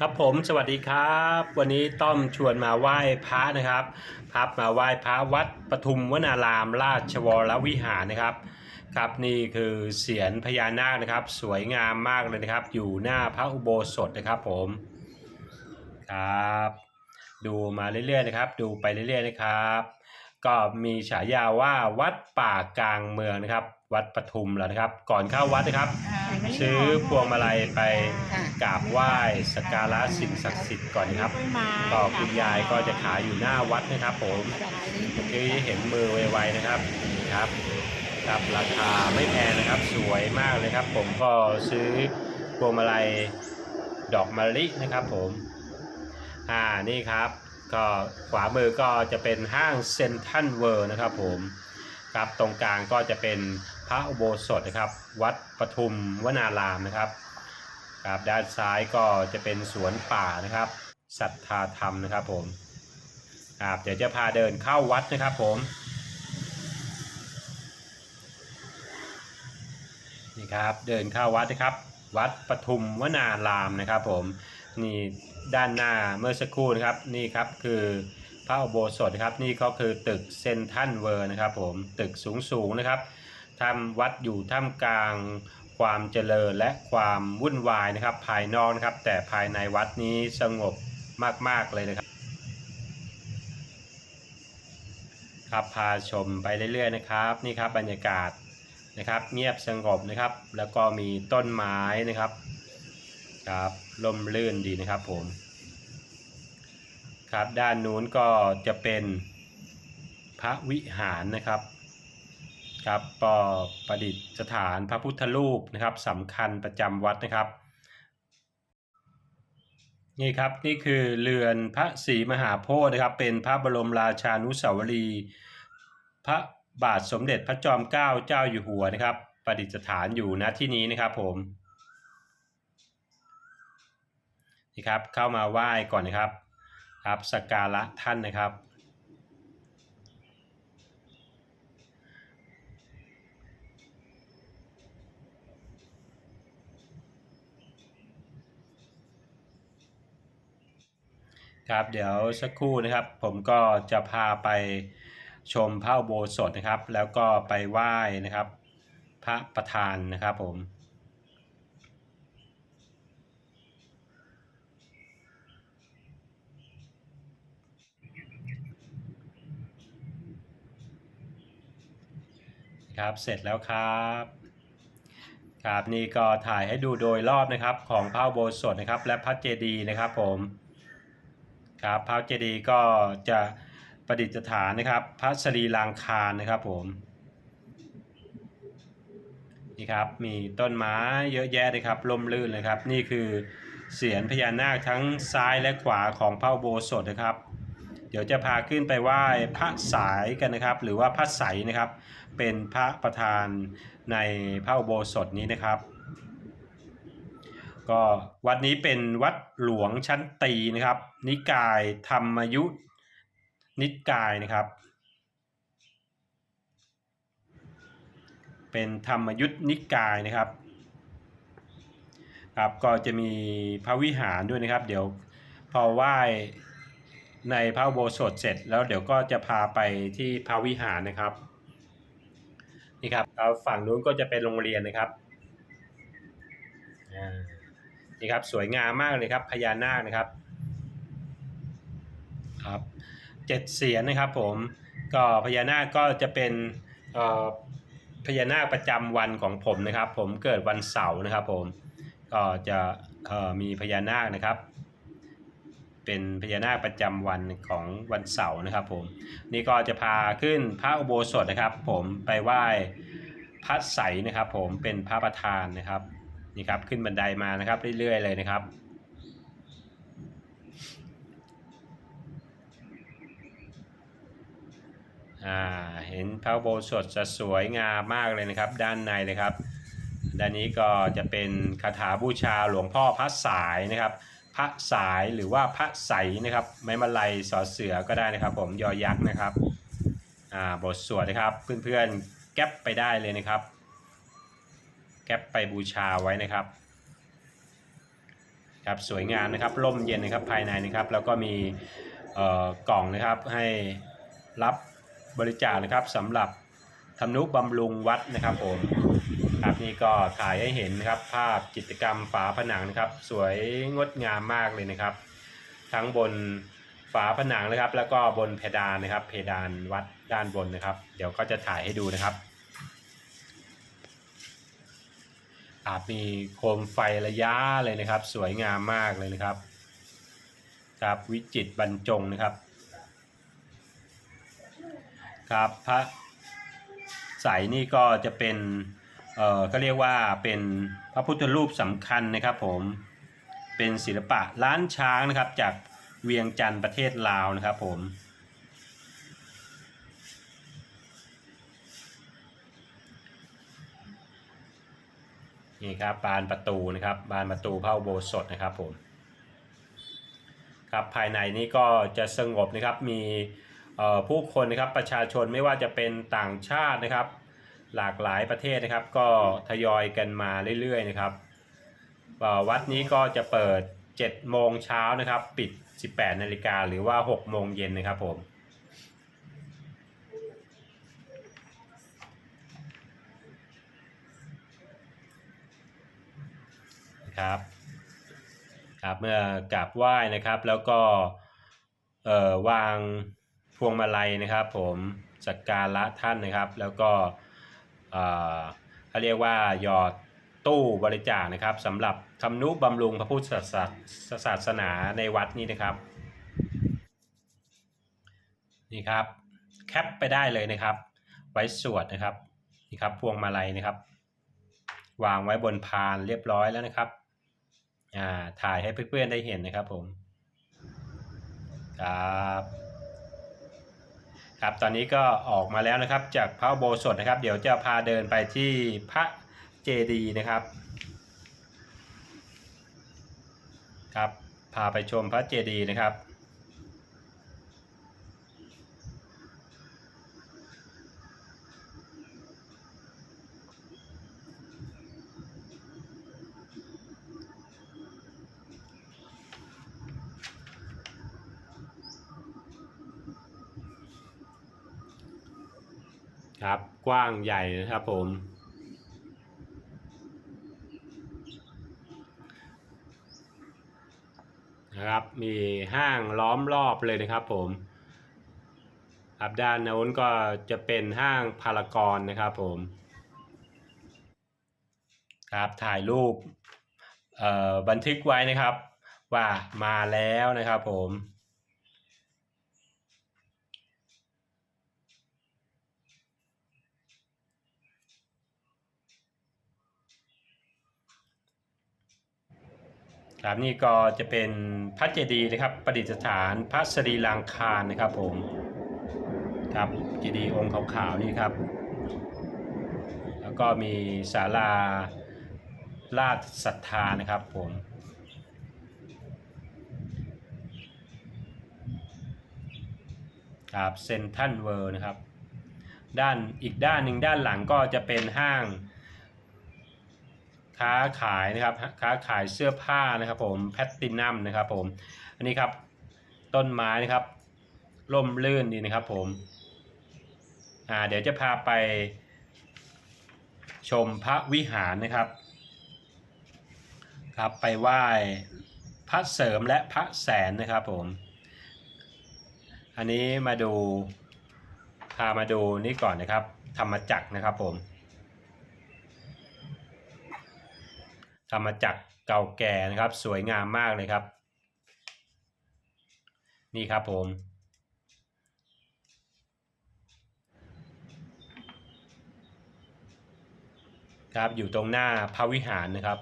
ครับผมสวัสดีครับ วันนี้ต้อมชวนมาไหว้พระนะครับพับมาไหว้พระวัดปทุมวนารามราชวรวิหารนะครับ ครับนี่คือเสียนพญานาคนะครับ สวยงามมากเลยนะครับ อยู่หน้าพระอุโบสถนะครับผมครับ ดูมาเรื่อยๆนะครับ ดูไปเรื่อยๆนะครับ ก็มีฉายาว่าวัดป่ากลางเมืองนะครับ วัดปทุมแล้วนะครับ ก่อนเข้าวัดนะครับ ซื้อพวงมาลัยไปค่ะกราบไหว้สักการะสิ่งศักดิ์สิทธิ์ก่อนนะครับก็คุณยายก็จะขายอยู่หน้าวัดนะครับ ผมเมื่อกี้เห็นมือไวๆนะครับนี่ครับครับราคาไม่แพงนะครับสวยมากเลยครับ ผมก็ซื้อพวงมาลัยดอกมะลินะครับ ผมอ่านี่ครับก็ขวามือก็จะเป็นห้างเซ็นทรัลเวิร์นะครับผมครับตรงกลางก็จะเป็น พระอุโบสถนะครับ วัดปทุมวนารามนะครับครับด้านซ้ายก็จะเป็นสวนป่านะครับศรัทธาธรรมนะครับผมครับเดี๋ยวจะพาเดินเข้าวัดนะครับผมนี่ครับเดินเข้าวัดนะครับ วัดปทุมวนารามนะครับผมนี่ด้านหน้าเมื่อสักครู่นะครับนี่ครับคือพระอุโบสถนะครับนี่ก็คือตึกเซนทันเวอร์นะครับผมตึกสูงสูงๆนะครับ ทำวัดอยู่ท่ามกลางความเจริญและความวุ่นวายนะครับ ภายนอกนะครับ แต่ภายในวัดนี้สงบมาก ๆ เลยนะครับ ครับพาชมไปเรื่อย ๆ นะครับ นี่ครับบรรยากาศนะครับ เงียบสงบนะครับ แล้วก็มีต้นไม้นะครับครับลมลื่นดีนะครับผมครับด้านนู้นก็จะเป็นพระวิหารนะครับ ครับก็ประดิษฐานพระพุทธรูปนะครับสำคัญประจำวัดนะครับ นี่ครับนี่คือเรือนพระศรีมหาโพธิ์นะครับ เป็นพระบรมราชานุสาวรีย์พระบาทสมเด็จพระจอมเกล้าเจ้าอยู่หัวนะครับ ประดิษฐานอยู่ณที่นี้นะครับผมนี่ครับเข้ามาไหว้ก่อนนะครับครับสักการะท่านนะครับ ครับเดี๋ยวสักครู่นะครับ ผมก็จะพาไปชมพระอุโบสถนะครับ แล้วก็ไปไหว้นะครับ พระประธานนะครับผมครับเสร็จแล้วครับครับนี่ก็ถ่ายให้ดูโดยรอบนะครับของพระโบสถนะครับและพระเจดีย์นะครับผม ครับพระเจดีย์ก็จะประดิษฐานนะครับ พระสรีรางคารนะครับผมนี่ครับมีต้นไม้เยอะแยะเลยครับร่มรื่นเลยครับ นี่คือเสียนพญานาคทั้งซ้ายและขวาของพระโบสถนะครับ เดี๋ยวจะพาขึ้นไปไหว้พระสายกันนะครับ หรือว่าพระใสนะครับ เป็นพระประธานในพระโบสถนี้นะครับ ก็วัดนี้เป็นวัดหลวงชั้นตีนะครับ นิกายธรรมยุทธนิกายนะครับ เป็นธรรมยุทธนิกายนะครับครับก็จะมีพระวิหารด้วยนะครับ เดี๋ยวพอไหว้ในพระโบสถเสร็จ แล้วเดี๋ยวก็จะพาไปที่พระวิหารนะครับนี่ครับแล้วฝั่งนู้นก็จะเป็นโรงเรียนนะครับอ่า นี่ครับสวยงามมากเลยครับพญานาคนะครับครับเจ็ดเสียนนะครับผมก็พญานาคก็จะเป็นเอ่อพญานาคประจำวันของผมนะครับ ผมเกิดวันเสาร์นะครับ ผมก็จะเอ่อมีพญานาคนะครับ เป็นพญานาคประจำวันของวันเสาร์นะครับ ผมนี่ก็จะพาขึ้นพระอุโบสถนะครับ ผมไปไหว้พระใสนะครับ ผมเป็นพระประธานนะครับ นี่ครับขึ้นบันไดมานะครับเรื่อยๆเลยนะครับอ่าเห็นพระโบสถจะสวยงามมากเลยนะครับ ด้านในเลยครับ ด้านนี้ก็จะเป็นคาถาบูชาหลวงพ่อพระสายนะครับ พระสายหรือว่าพระใสนะครับ ไม้มาลัยสอเสือก็ได้นะครับ ผมยอยักษ์นะครับอ่าบทสวดนะครับเพื่อนๆแก๊ปไปได้เลยนะครับ แก๊ปไปบูชาไว้นะครับครับสวยงามนะครับร่มเย็นนะครับภายในนะครับแล้วก็มีเอ่อกล่องนะครับให้รับบริจาคนะครับสำหรับทำนุบำรุงวัดนะครับผมครับนี่ก็ถ่ายให้เห็นนะครับภาพจิตรกรรมฝาผนังนะครับ สวยงดงามมากเลยนะครับ ทั้งบนฝาผนังนะครับ แล้วก็บนเพดานนะครับ เพดานวัดด้านบนนะครับ เดี๋ยวก็จะถ่ายให้ดูนะครับ อาจมีโคมไฟระยะเลยนะครับ สวยงามมากเลยนะครับ ครับวิจิตบรรจงนะครับ ครับพระใสนี่ก็จะเป็นเอ่อก็เรียกว่าเป็นพระพุทธรูปสำคัญนะครับผมเป็นศิลปะล้านช้างนะครับจากเวียงจันทร์ประเทศลาวนะครับผม นี่ครับบานประตูนะครับบานประตูพระอุโบสถนะครับผมครับภายในนี้ก็จะสงบนะครับมีผู้คนนะครับประชาชนไม่ว่าจะเป็นต่างชาตินะครับ หลากหลายประเทศนะครับ ก็ทยอยกันมาเรื่อยๆนะครับวัดนี้ก็จะเปิด7โมงเช้านะครับ ปิด 18นาฬิกาหรือว่า6โมงเย็นนะครับผม นะครับครับเมื่อกราบไหว้นะครับแล้วก็เอ่อวางพวงมาลัยนะครับ ผมสักการะท่านนะครับ แล้วก็เอ่อเขาเรียกว่าหยอดตู้บริจาคนะครับสำหรับทำนุบำรุงพระพุทธศาสนาศาสนาในวัดนี้นะครับนี่ครับแคปไปได้เลยนะครับ ไว้สวดนะครับนี่ครับพวงมาลัยนะครับ วางไว้บนพานเรียบร้อยแล้วนะครับ อ่าถ่ายให้เพื่อนๆได้เห็นนะครับผมครับครับตอนนี้ก็ออกมาแล้วนะครับ จากพระโบสถนะครับ เดี๋ยวจะพาเดินไปที่พระเจดีนะครับ ครับ พาไปชมพระเจดีนะครับ ครับกว้างใหญ่นะครับผม นะครับมีห้างล้อมรอบเลยนะครับผมครับด้านโน้นก็จะเป็นห้างพารากอนนะครับผมครับถ่ายรูปบันทึกไว้นะครับ ว่ามาแล้วนะครับผม ครับนี่ก็จะเป็นพระเจดีย์นะครับ ประดิษฐานพระสรีรางคารนะครับผมครับเจดีย์องค์ขาวๆนี่ครับ แล้วก็มีศาลาราชศรัทธานะครับผมครับเซนทันเวิร์นะครับ ด้านอีกด้านหนึ่งด้านหลังก็จะเป็นห้าง ค้าขายนะครับค้าขายเสื้อผ้านะครับผมแพตตินัมนะครับผมอันนี้ครับต้นไม้นะครับร่มรื่นดีนะครับผมอ่าเดี๋ยวจะพาไปชมพระวิหารนะครับครับไปไหว้พระเสริมและพระแสนนะครับผมอันนี้มาดูพามาดูนี่ก่อนนะครับ ธรรมจักรนะครับผม รรมจักรเก่าแก่นะครับ สวยงามมากเลยครับ นี่ครับผมครับอยู่ตรงหน้าพระวิหารนะครับ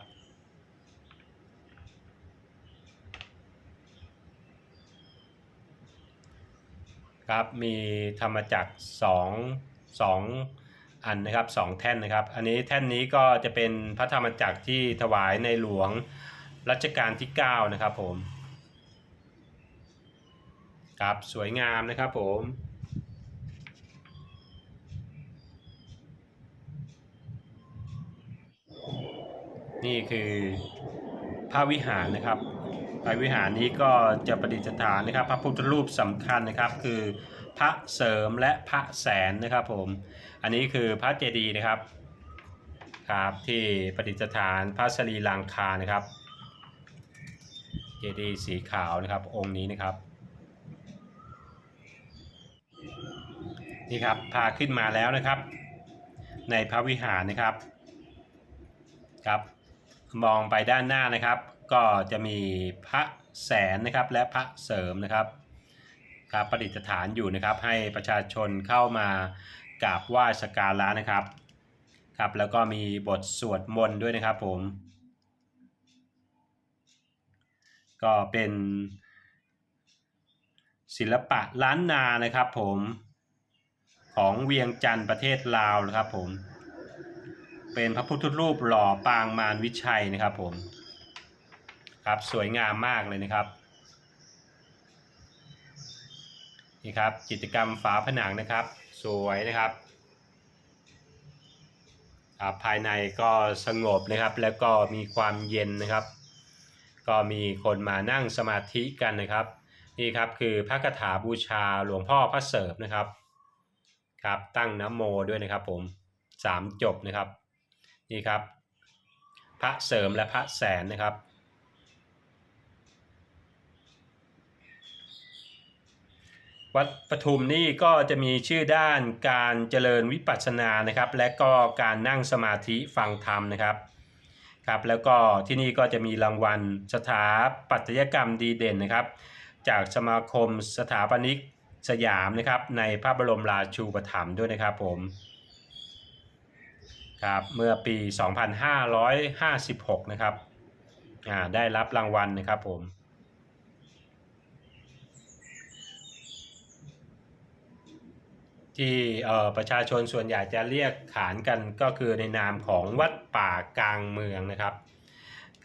ครับมีธรรมจักรสองสอง อันนะครับสองแท่นนะครับ อันนี้แท่นนี้ก็จะเป็นพระธรรมจักรที่ถวายในหลวงรัชกาลที่ 9 นะครับผมครับสวยงามนะครับผมนี่คือพระวิหารนะครับภายวิหารนี้ก็จะประดิษฐานนะครับ พระพุทธรูปสำคัญนะครับ คือ พระเสริมและพระแสนนะครับผม อันนี้คือพระเจดีย์นะครับครับที่ประดิษฐานพระสรีลังคานะครับ เจดีย์สีขาวนะครับองค์นี้นะครับนี่ครับพาขึ้นมาแล้วนะครับ ในพระวิหารนะครับครับ มองไปด้านหน้านะครับ ก็จะมีพระแสนนะครับและพระเสริมนะครับ ครับประดิษฐานอยู่นะครับให้ประชาชนเข้ามากราบไหว้สักการะนะครับครับแล้วก็มีบทสวดมนต์ด้วยนะครับผม ก็เป็นศิลปะล้านนานะครับผมของเวียงจันทร์ประเทศลาวนะครับผม เป็นพระพุทธรูปหล่อปางมารวิชัยนะครับผม ครับสวยงามมากเลยนะครับ นี่ครับจิตรกรรมฝาผนังนะครับ สวยนะครับภายในก็สงบนะครับ แล้วก็มีความเย็นนะครับ ก็มีคนมานั่งสมาธิกันนะครับ นี่ครับคือพระคาถาบูชาหลวงพ่อพระเสริมนะครับครับตั้งน้ำโมด้วยนะครับผมสามจบนะครับนี่ครับ พระเสริมและพระแสนนะครับ วัดปทุมนี่ก็จะมีชื่อด้านการเจริญวิปัสสนานะครับ และก็การนั่งสมาธิฟังธรรมนะครับครับ แล้วก็ที่นี่ก็จะมีรางวัลสถาปัตยกรรมดีเด่นนะครับ จากสมาคมสถาปนิกสยามนะครับ ในพระบรมราชูปถัมภ์ด้วยนะครับผมครับเมื่อปี 2556 นะครับอ่าได้รับรางวัลนะครับผม ที่เอ่อประชาชนส่วนใหญ่จะเรียกขานกันก็คือในนามของวัดป่ากลางเมืองนะครับ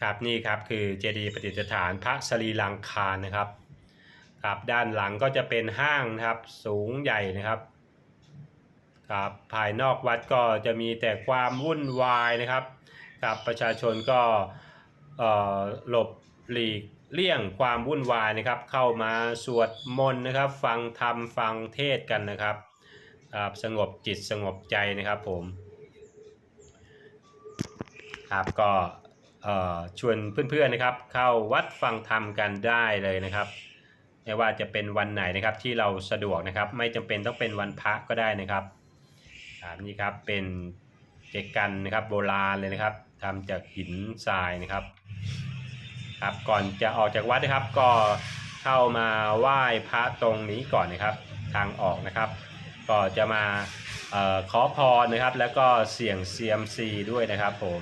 ครับนี่ครับคือเจดีย์ประดิษฐานพระสรีลังคารนะครับครับด้านหลังก็จะเป็นห้างนะครับสูงใหญ่นะครับครับภายนอกวัดก็จะมีแต่ความวุ่นวายนะครับครับประชาชนก็เอ่อหลบหลีกเลี่ยงความวุ่นวายนะครับ เข้ามาสวดมนต์นะครับ ฟังธรรมฟังเทศกันนะครับ ครับสงบจิตสงบใจนะครับผมครับก็เอ่อชวนเพื่อนๆนะครับ เข้าวัดฟังธรรมกันได้เลยนะครับไม่ว่าจะเป็นวันไหนนะครับที่เราสะดวกนะครับ ไม่จำเป็นต้องเป็นวันพระก็ได้นะครับครับนี่ครับเป็นเจกันนะครับโบราณเลยนะครับทำจากหินทรายนะครับครับก่อนจะออกจากวัดนะครับ ก็เข้ามาไหว้พระตรงนี้ก่อนนะครับ ทางออกนะครับ ก็จะมาออขอพรนะครับ แล้วก็เสี่ยงเซียมซีด้วยนะครับผม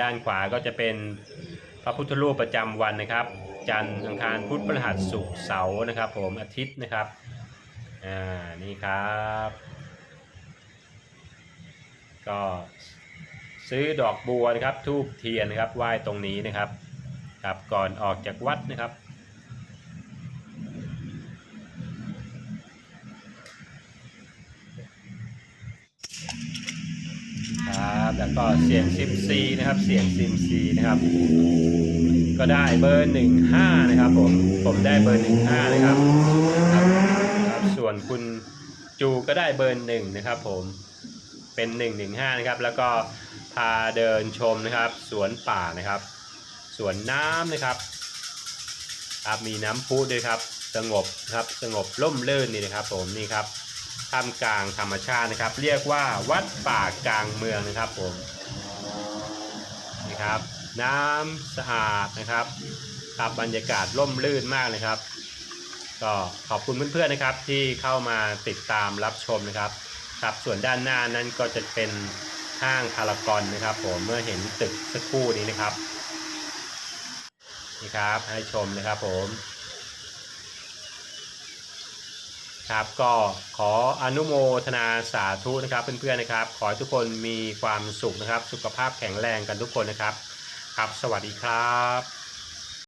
ด้านขวาก็จะเป็นพระพุทธรูปประจำวันนะครับ จันทร์อังคารพุธพฤหัสศุกร์เสาร์นะครับ ผมอาทิตย์นะครับอ่านี่ครับ ก็ซื้อดอกบัวนะครับทูบเทียนนะครับไหว้ตรงนี้นะครับครับก่อนออกจากวัดนะครับ ครับ แล้วก็เสียงซิมซีนะครับเสียงซิมซีนะครับก็ได้เบอร์หนึ่งห้านะครับผมผมได้เบอร์หนึ่งห้านะครับครับส่วนคุณจูก็ได้เบอร์หนึ่งนะครับผมเป็นหนึ่งหนึ่งห้านะครับแล้วก็พาเดินชมนะครับสวนป่านะครับสวนน้ำนะครับครับมีน้ำพุด้วยครับสงบครับสงบร่มรื่นนี่นะครับผมนี่ครับ ท่ามกลางธรรมชาตินะครับ เรียกว่าวัดป่ากลางเมืองนะครับผมนี่ครับน้ำสะอาดนะครับครับบรรยากาศร่มรื่นมากเลยครับ ก็ขอบคุณเพื่อนๆนะครับที่เข้ามาติดตามรับชมนะครับ ครับส่วนด้านหน้านั้นก็จะเป็นห้างพารากอนนะครับ ผมเมื่อเห็นตึกสักครู่นี้นะครับนี่ครับให้ชมนะครับผม ครับก็ขออนุโมทนาสาธุนะครับเพื่อนๆนะครับ ขอให้ทุกคนมีความสุขนะครับ สุขภาพแข็งแรงกันทุกคนนะครับ ครับ สวัสดีครับ